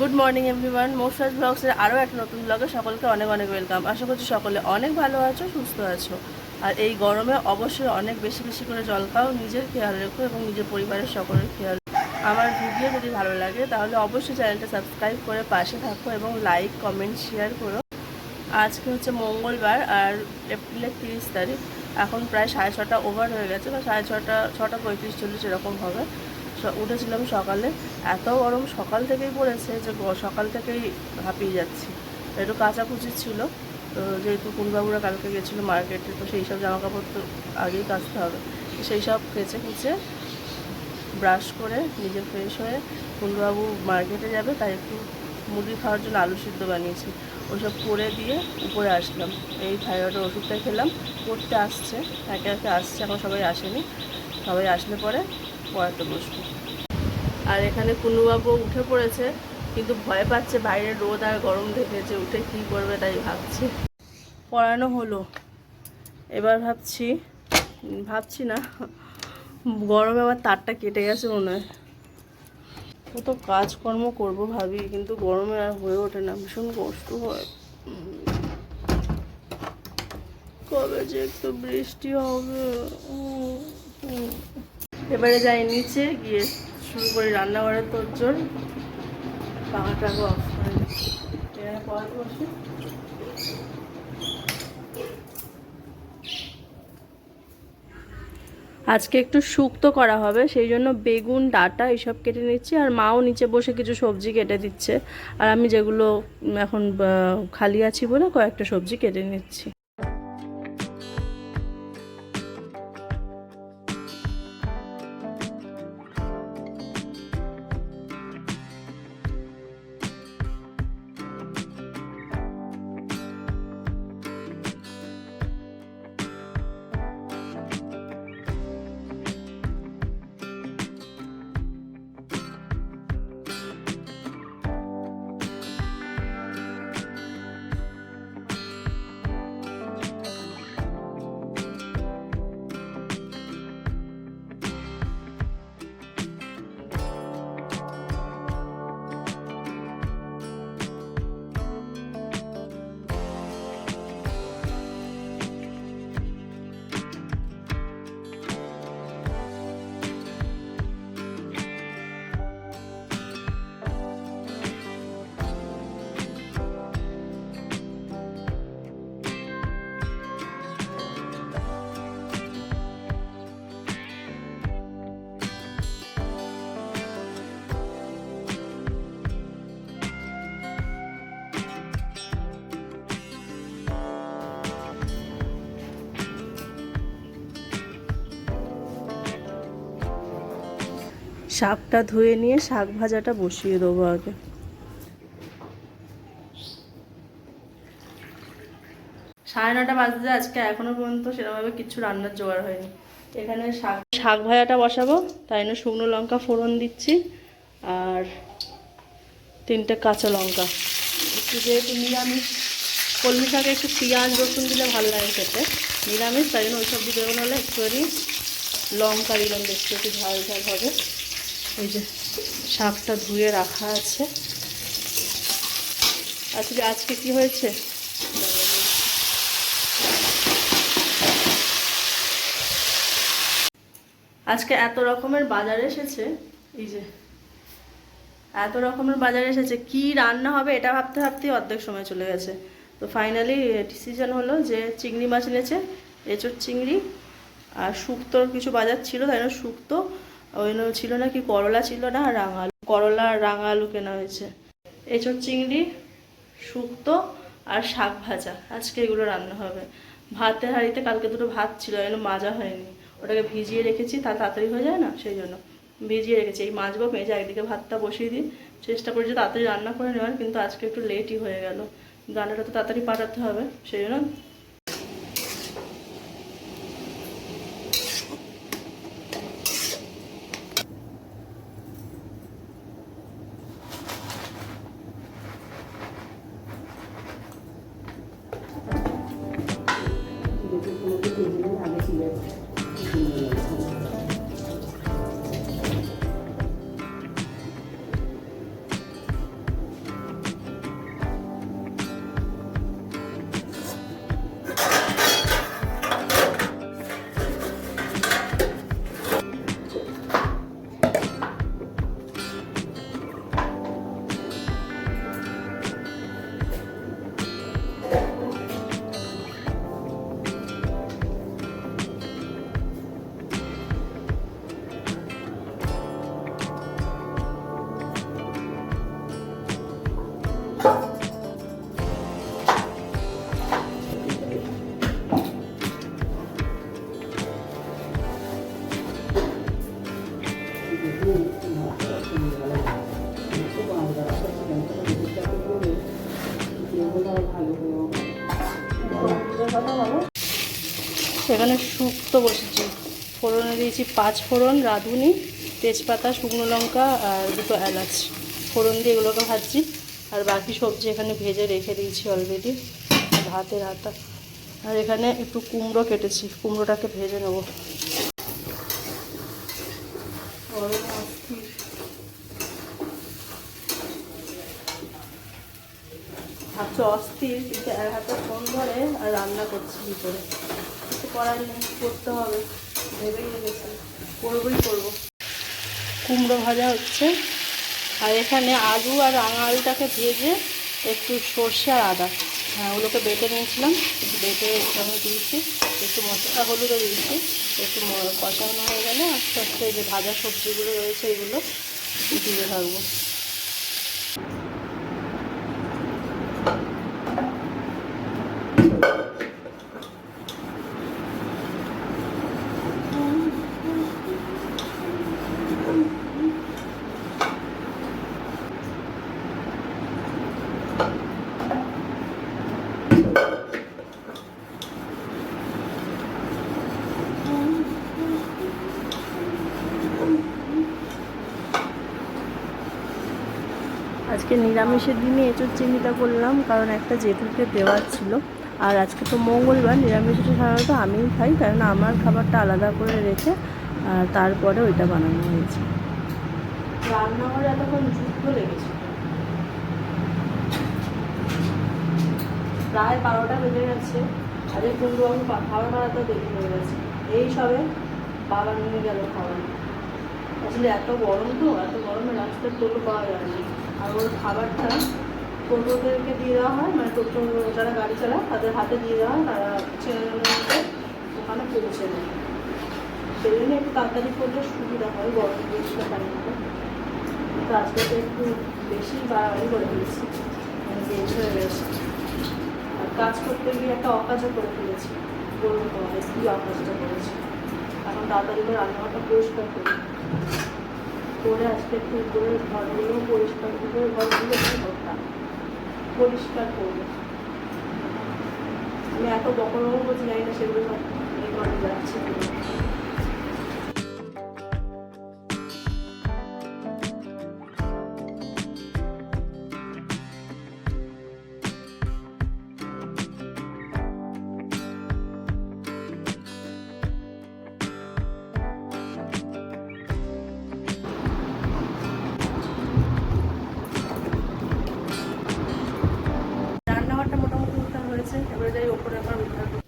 Good morning everyone মোশাজ ব্লগসের আরও একটা নতুন ব্লগে সকলকে অনেক অনেক ওয়েলকাম আশা করছি সকলে অনেক ভালো আছো, সুস্থ আছো। আর এই গরমে অবশ্যই অনেক বেশি বেশি করে জল খাও নিজের খেয়াল রেখো এবং নিজের পরিবারের সকলের খেয়াল। আমার ভিডিও যদি ভালো লাগে, তাহলে অবশ্যই চ্যানেলটা সাবস্ক্রাইব করে পাশে থাকো এবং লাইক কমেন্ট শেয়ার করো। আজকে হচ্ছে মঙ্গলবার আর এপ্রিলের তিরিশ তারিখ। এখন প্রায় সাড়ে ছটা ওভার হয়ে গেছে, বা সাড়ে ছটা ছটা পঁয়ত্রিশ, চল্লিশ এরকম হবে। উঠেছিলাম সকালে। এত গরম সকাল থেকেই পড়েছে যে সকাল থেকেই হাঁপিয়ে যাচ্ছি। একটু কাচাকুচি ছিল, তো যেহেতু কুনবাবুরা কালকে গেছিল মার্কেটে, তো সেই সব জামা কাপড় তো আগেই কাচতে হবে। সেই সব কেচে কুচে ব্রাশ করে নিজে ফ্রেশ হয়ে কুনবাবু মার্কেটে যাবে, তাই একটু মুরগি খাওয়ার জন্য আলু সিদ্ধ বানিয়েছি। ওসব করে দিয়ে উপরে আসলাম। এই থাইরয়েডের ওষুধটা খেলাম। পড়তে আসছে, একে একে আসছে, এখন সবাই আসেনি। সবাই আসলে পরে পড়াতে বসবো। আর এখানে কুনুবাবু উঠে পড়েছে, কিন্তু ভয় পাচ্ছে বাইরে রোদ আর গরম দেখে যে উঠে কী করবে তাই ভাবছে। পড়ানো হলো। এবার ভাবছি ভাবছি না, গরমে আমার তারটা কেটে গেছে মনে হয়। কত কাজকর্ম করব ভাবি, কিন্তু গরমে আর হয়ে ওঠে না, ভীষণ কষ্ট হয়। কবে যে একটু বৃষ্টি হবে। এবারে যাই নিচে, গিয়ে শুরু করি রান্নাঘরের তোর পাখাটাকে অফ করে আজকে একটু শুক্তো করা হবে, সেই জন্য বেগুন, ডাটা এইসব কেটে নিচ্ছি, আর মাও নিচে বসে কিছু সবজি কেটে দিচ্ছে। আর আমি যেগুলো এখন খালি আছি বলে কয়েকটা সবজি কেটে নিচ্ছি। শাকটা ধুয়ে নিয়ে শাক ভাজাটা বসিয়ে দেবো আগে। সাড়ে নটা বাজতে আজকে এখনও পর্যন্ত সেরকমভাবে কিছু রান্নার জোগাড় হয়নি। এখানে শাক শাক ভাজাটা বসাবো, তাই জন্য শুকনো লঙ্কা ফোড়ন দিচ্ছি, আর তিনটে কাঁচা লঙ্কা। একটু যেহেতু নিরামিষ, কলমি শাকে একটু পেঁয়াজ রসুন দিলে ভালো লাগে খেতে। নিরামিষ, তাই জন্য ওইসব দিতে হলে একটুখানি লঙ্কা দিলাম দেখতে একটু ঝাল ঝাল হবে। এই যে শাকটা ধুয়ে রাখা আছে। আসলে আজকে কি হয়েছে? আজকে এত রকমের বাজার এসেছে, এই যে এত রকমের বাজার এসেছে, কি রান্না হবে এটা ভাবতে ভাবতেই অর্ধেক সময় চলে গেছে। তো ফাইনালি ডিসিশন হলো যে চিংড়ি মাছ এনেছে এঁচোর চিংড়ি আর শুক্তোর কিছু বাজার ছিল, তাই শুক্তো ওই জন্য ছিল না কি, করলা ছিল না, আর রাঙা আলু করলা আর রাঙা আলু কেনা হয়েছে। এঁচোর চিংড়ি, শুক্তো আর শাক ভাজা। আজকে এগুলো রান্না হবে। ভাতের হাঁড়িতে কালকে দুটো ভাত ছিল জন্য মাজা হয়নি। ওটাকে ভিজিয়ে রেখেছি, তা তাড়াতাড়ি হয়ে যায় না? সেই জন্য। ভিজিয়ে রেখেছি। এই মাজবো মেজে একদিকে ভাতটা বসিয়ে দিই। চেষ্টা করি যে তাড়াতাড়ি রান্না করে নেওয়ার, কিন্তু আজকে একটু লেটই হয়ে গেল। রান্নাটা তো তাড়াতাড়ি পাঠাতে হবে, সেই জন্য বসেছি। ফোড়নে দিয়েছি পাঁচ ফোড়ন, রাঁধুনি, তেজপাতা, শুকনো লঙ্কা আর দুটো এলাচ। ফোড়ন দিয়ে এগুলোকে ভাজছি। আর বাকি সবজি এখানে ভেজে রেখে দিয়েছি অলরেডি ভাতের হাতা আর এখানে একটু কুমড়ো কেটেছি, কুমড়োটাকে ভেজে নেব। অস্থির। কিন্তু এক হাতে ফোন ধরে আর রান্না করছি ভিতরে। করতে হবে? ভেবেই করব। কুমড়ো ভাজা হচ্ছে। আর এখানে আলু আর রাঙা আলুটাকে ভেজে একটু সর্ষে আর আদা। হ্যাঁ ওগুলোকে বেটে নিয়েছিলাম। বেটে আমি দিয়েছি। একটু মশলা হলুদও দিয়েছি। একটু কষানো হয়ে গেলে আস্তে আস্তে যে ভাজা সবজিগুলো রয়েছে, এগুলো দিয়ে থাকব। আজকে নিরামিষের দিনে এঁচোর চিংড়িটা করলাম, কারণ একটা জেঠুকে দেওয়ার ছিল। আর আজকে তো মঙ্গলবার নিরামিষটা সাধারণত আমিই খাই কারণ আমার খাবারটা আলাদা করে রেখে, আর তারপরে ওইটা বানানো হয়েছে। রান্নাঘরে এতক্ষণ যুদ্ধ লেগেছে। প্রায় বারোটা বেজে গেছে আজকে কুণ্ডবাবু খাবার বানাতেও দেরি হয়ে গেছে। এই সবে বাবা নিয়ে গেল খাবার। আসলে এত গরম তো, এত গরমে রাস্তার টোটো পাওয়া যায় না। আর ওর খাবারটা টোটোদেরকে দিয়ে দেওয়া হয় মানে টোটো যারা গাড়ি চালায় তাদের হাতে দিয়ে দেওয়া হয়, তারা ছেলে মেয়েদের ওখানে পৌঁছে দেয়। সেই জন্য একটু তাড়াতাড়ি করলে সুবিধা হয়, গরম বেশিটা টাইমটা কিন্তু আজকে তো একটু বেশি বাড়াবাড়ি করে ফেলেছি মানে দেরি হয়ে গেছে। আর কাজ করতে গিয়ে একটা অকাজও করে ফেলেছি বলব তোমাদের কী অকাজটা করেছি। এখন তাড়াতাড়ি করে রান্নাঘরটা পরিষ্কার করি করে আজকে করে ঘরগুলো পরিষ্কার করে ঘরগুলো করতাম পরিষ্কার করব। আমি এত বকর করছি জানি না সেগুলো সব এই ঘরে যাচ্ছে রান্নাঘরটা মোটামুটি উঠান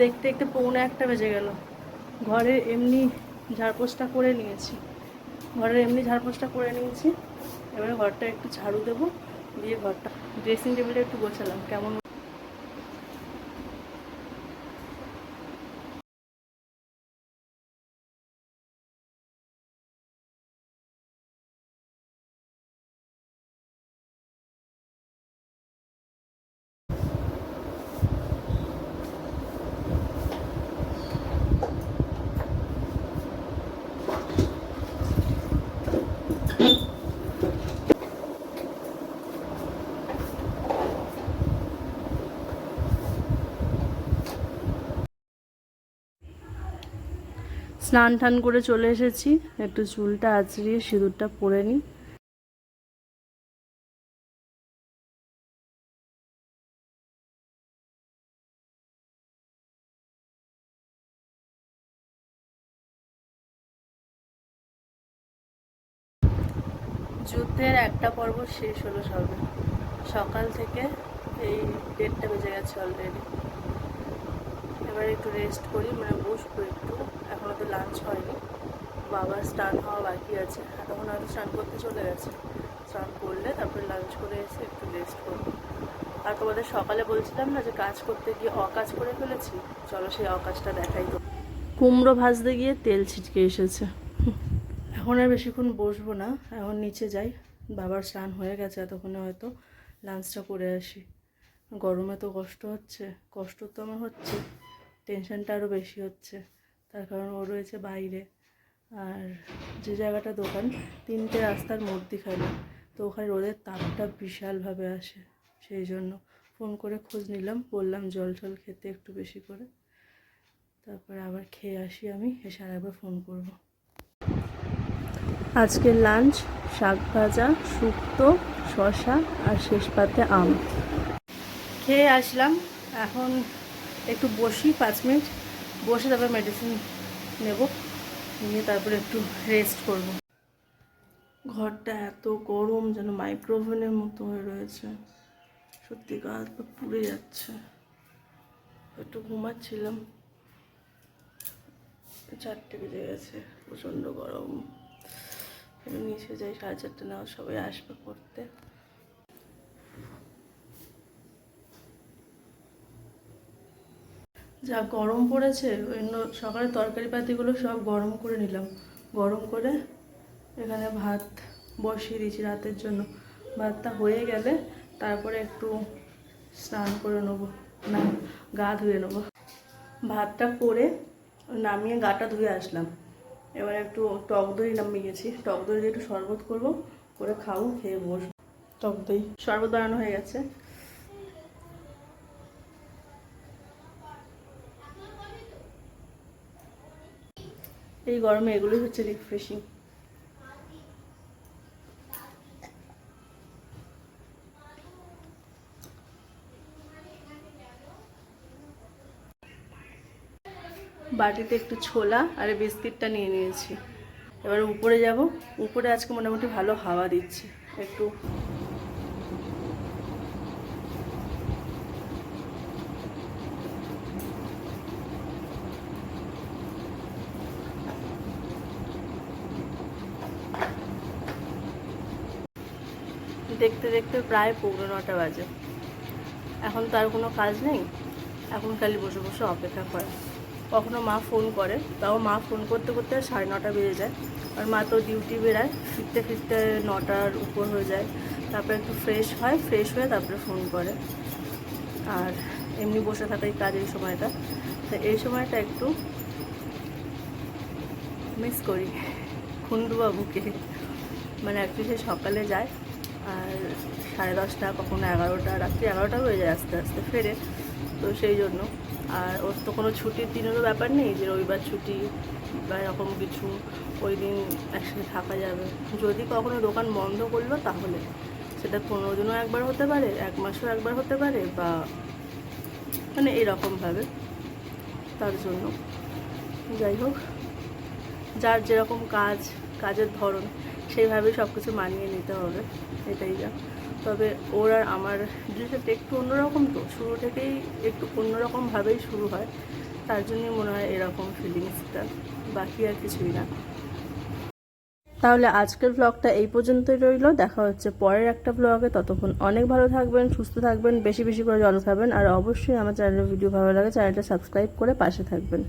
দেখতে দেখতে পৌনে একটা বেজে গেল। ঘরে এমনি ঝাড়পোষটা করে নিয়েছি। ঘরের এমনি ঝাড়পোষটা করে নিয়েছি। এবারে ঘরটা একটু ঝাড়ু দেবো, দিয়ে ঘরটা ড্রেসিং টেবিলটা একটু গোছালাম। কেমন স্নান টান করে চলে এসেছি। একটু চুলটা আঁচড়িয়ে সিঁদুরটা পরে নিই। যুদ্ধের একটা পর্ব শেষ হলো সবে। সকাল থেকে এই দেড়টা বেজে গেছে অলরেডি এবার একটু রেস্ট করি মানে বসবো একটু। এখনও তো লাঞ্চ হয়নি। বাবার স্নান হওয়া বাকি আছে। এতক্ষণ হয়তো স্নান করতে চলে গেছে। স্নান করলে তারপরে লাঞ্চ করে এসে একটু রেস্ট করব। আর তোমাদের সকালে বলছিলাম না যে কাজ করতে গিয়ে অকাজ করে ফেলেছি? চলো সেই অকাজটা দেখাই তো। কুমড়ো ভাজতে গিয়ে তেল ছিটকে এসেছে। এখন আর বেশিক্ষণ বসবো না। এখন নিচে যাই। বাবার স্নান হয়ে গেছে এতক্ষণে হয়তো। লাঞ্চটা করে আসি। গরমে তো কষ্ট হচ্ছে। কষ্ট তো আমার হচ্ছে টেনশনটা আরও বেশি হচ্ছে। তার কারণ ও রয়েছে বাইরে। আর যে জায়গাটা দোকান, তিনটে রাস্তার মধ্যিখানে। তো ওখানে রোদের তাপটা বিশালভাবে আসে। সেই জন্য ফোন করে খোঁজ নিলাম, বললাম জল টল খেতে একটু বেশি করে। তারপরে আবার খেয়ে আসি আমি, এসে আর একবার ফোন করব। আজকের লাঞ্চ, শাক ভাজা, শুক্তো শশা আর শেষ পাতে আম। খেয়ে আসলাম। এখন একটু বসি পাঁচ মিনিট, বসে তারপর মেডিসিন নেব, নিয়ে তারপরে একটু রেস্ট করব। ঘরটা এত গরম যেন মাইক্রোওভেনের মতো হয়ে রয়েছে। সত্যি গা হাত পা পুড়ে যাচ্ছে। একটু ঘুমাচ্ছিলাম। চারটে বেজে গেছে, প্রচণ্ড গরম। নিচে যাই, সাড়ে চারটে নাও সবাই আসবে পড়তে। যা গরম পড়েছে ওই জন্য সকালে তরকারি পাতিগুলো সব গরম করে নিলাম। গরম করে এখানে ভাত বসিয়ে দিয়েছি রাতের জন্য। ভাতটা হয়ে গেলে তারপরে একটু স্নান করে নেব। না গা ধুয়ে নেব। ভাতটা করে নামিয়ে গাটা ধুয়ে আসলাম। এবার একটু টক দই নামিয়েছি। টক দই দিয়ে একটু শরবত করব করে খাব খেয়ে বসবো। টক দই। শরবত বানানো হয়ে গেছে। এই গরমে এগুলোই হচ্ছে রিফ্রেশিং বাটিতে একটু ছোলা আর বিস্কিটটা নিয়ে নিয়েছি। এবার উপরে যাব। উপরে আজকে মোটামুটি ভালো হাওয়া দিচ্ছে। একটু দেখতে দেখতে প্রায় পৌনে নটা বাজে। এখন তো আর কোনো কাজ নেই। এখন খালি বসে বসে অপেক্ষা করে। কখনো মা ফোন করে, তাও মা ফোন করতে করতে সাড়ে নটা বেজে যায়। আর মা তো ডিউটি বেরায় ফিরতে ফিরতে নটার উপর হয়ে যায়। তারপরে একটু ফ্রেশ হয় ফ্রেশ হয়ে তারপরে ফোন করে। আর এমনি বসে থাকাই কাজ এই সময়টা। তো এই সময়টা একটু মিস করি। খুন্ডুবাবুকে মানে অ্যাকচুয়ালি সে সকালে যায়। আর সাড়ে দশটা, কখনো এগারোটা, রাত্রি এগারোটা হয়ে যায় আস্তে আস্তে ফেরে, তো সেই জন্য। আর ওর তো কোনো ছুটির দিনেরও ব্যাপার নেই যে রবিবার ছুটি বা এরকম কিছু, ওই দিন একসাথে থাকা যাবে। যদি কখনো দোকান বন্ধ করল তাহলে। সেটা পনেরো দিনও একবার হতে পারে, এক মাসও একবার হতে পারে বা মানে এরকমভাবে। তার জন্য। যাই হোক, যার যেরকম কাজ, কাজের ধরন সেইভাবেই সব কিছু মানিয়ে নিতে হবে, এটাই যা। তবে ওর আর আমার রিলেশনটা একটু অন্যরকম তো, শুরু থেকেই একটু অন্যরকমভাবেই শুরু হয়। তার জন্যই মনে হয় এরকম ফিলিংসটা বাকি আর কিছুই না। তাহলে আজকের ব্লগটা এই পর্যন্তই রইল। দেখা হচ্ছে পরের একটা ব্লগে ততক্ষণ অনেক ভালো থাকবেন, সুস্থ থাকবেন, বেশি বেশি করে জল খাবেন। আর অবশ্যই আমার চ্যানেলের ভিডিও ভালো লাগে চ্যানেলটা সাবস্ক্রাইব করে পাশে থাকবেন।